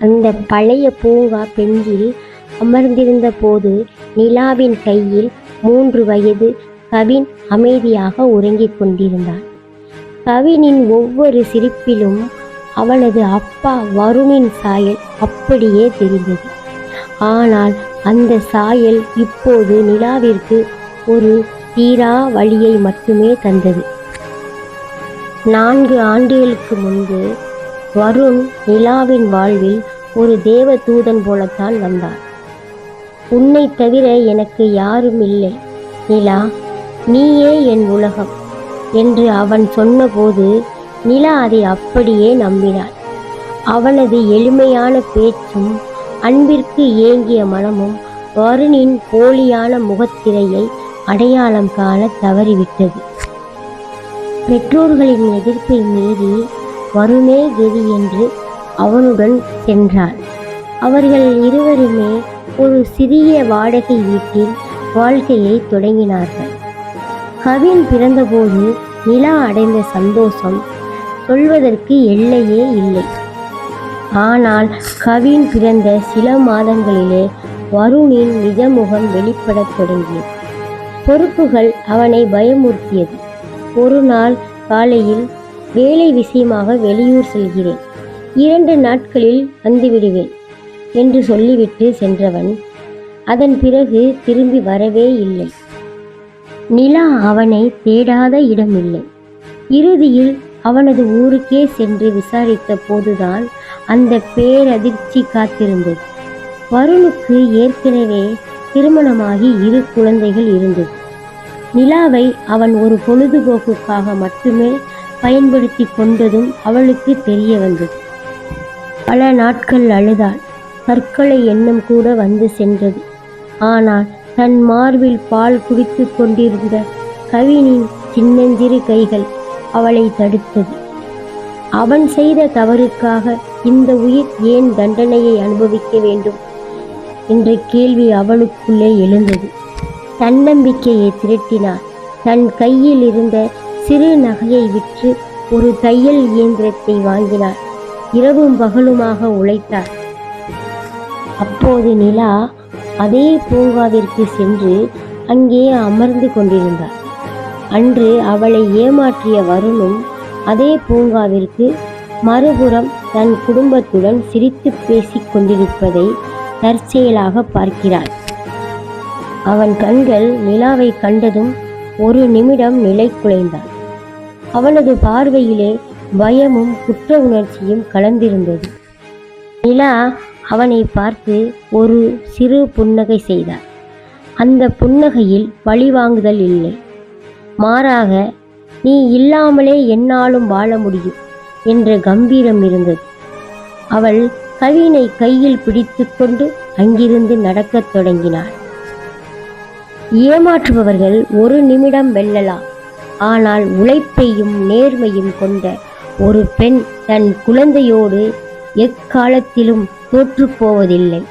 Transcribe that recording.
அந்த பழைய பூங்கா பெஞ்சில் அமர்ந்திருந்த போது நிலாவின் கையில் மூன்று வயது கவின் அமைதியாக உறங்கிக் கொண்டிருந்தான். கவினின் ஒவ்வொரு சிரிப்பிலும் அவனது அப்பா வருணின் சாயல் அப்படியே தெரிந்தது. ஆனால் அந்த சாயல் இப்போது நிலாவிற்கு ஒரு தீரா வழியை மட்டுமே தந்தது. நான்கு ஆண்டுகளுக்கு முன்பு வருண் நிலாவின் வாழ்வில் ஒரு தேவ தூதன் போலத்தான் வந்தார். உன்னை தவிர எனக்கு யாரும் இல்லை. நிலா நீயே என் உலகம் என்று அவன் சொன்னபோது நிலா அதை அப்படியே நம்பினாள். அவனது எளிமையான பேச்சும் அன்பிற்கு ஏங்கிய மனமும் வருணின் போலியான முகத்திரையை அடையாளம் காண தவறிவிட்டது. பெற்றோர்களின் எதிர்ப்பை மீறி வருணே கெதி என்று அவனுடன் சென்றாள் அவர்கள் இருவருமே ஒரு சிறிய வாடகை வீட்டில் வாழ்க்கையை தொடங்கினார்கள். கவின் பிறந்தபோது நிலா அடைந்த சந்தோஷம் சொல்வதற்கு எல்லையே இல்லை. ஆனால் கவின் பிறந்த சில மாதங்களிலே வருணின் நிஜமுகம் வெளிப்படத் தொடங்கியது. பொறுப்புகள் அவனை பயமுறுத்தியது. ஒரு நாள் காலையில் வேலை விஷயமாக வெளியூர் செல்கிறேன். இரண்டு நாட்களில் வந்துவிடுவேன் என்று சொல்லிவிட்டு சென்றவன் அதன் பிறகு திரும்பி வரவே இல்லை. நிலா அவனை தேடாத இடமில்லை. இறுதியில் அவனது ஊருக்கே சென்று விசாரித்த போதுதான் அந்த பேரதிர்ச்சி காத்திருந்தது. வருணுக்கு ஏற்கனவே திருமணமாகி இரு குழந்தைகள் இருந்தது. நிலாவை அவன் ஒரு பொழுதுபோக்குக்காக மட்டுமே பயன்படுத்தி கொண்டதும் அவளுக்கு தெரிய வந்தது. பல நாட்கள் அழுதாள். தற்கொலை எண்ணம் கூட வந்து சென்றது. ஆனால் தன் மார்பில் பால் குடித்து கொண்டிருந்த கவினின் சின்னஞ்சிறு கைகள் அவளை தடுத்தது. அவன் செய்த தவறுக்காக இந்த உயிர் ஏன் தண்டனையை அனுபவிக்க வேண்டும்? என்ற கேள்வி அவளுக்குள்ளே எழுந்தது. தன்னம்பிக்கையை திரட்டினார் தன் கையில் இருந்த சிறு நகையை விற்று ஒரு தையல் இயந்திரத்தை வாங்கினார். இரவும் பகலுமாக உழைத்தார். அப்போது நிலா அதே பூங்காவிற்கு சென்று அங்கே அமர்ந்து கொண்டிருந்தார். அன்று அவளை ஏமாற்றிய வருணும் அதே பூங்காவிற்கு மறுபுறம் தன் குடும்பத்துடன் சிரித்து பேசிக் கொண்டிருப்பதை தற்செயலாக பார்க்கிறாள். அவன் கண்கள் நிலாவை கண்டதும் ஒரு நிமிடம் நிலை குலைந்தான் அவனது பார்வையிலே பயமும் குற்ற உணர்ச்சியும் கலந்திருந்தது. நிலா அவனை பார்த்து ஒரு சிறு புன்னகை செய்தார் அந்த புன்னகையில் பழிவாங்குதல் இல்லை. மாறாக நீ இல்லாமலே என்னாலும் வாழ முடியும் என்ற கம்பீரம் இருந்தது. அவள் கவினை கையில் பிடித்துக்கொண்டு அங்கிருந்து நடக்கத் தொடங்கினாள். ஏமாற்றுபவர்கள் ஒரு நிமிடம் வெல்லலாம். ஆனால் உழைப்பையும் நேர்மையும் கொண்ட ஒரு பெண் தன் குழந்தையோடு எக்காலத்திலும் தோற்றுப்போவதில்லை.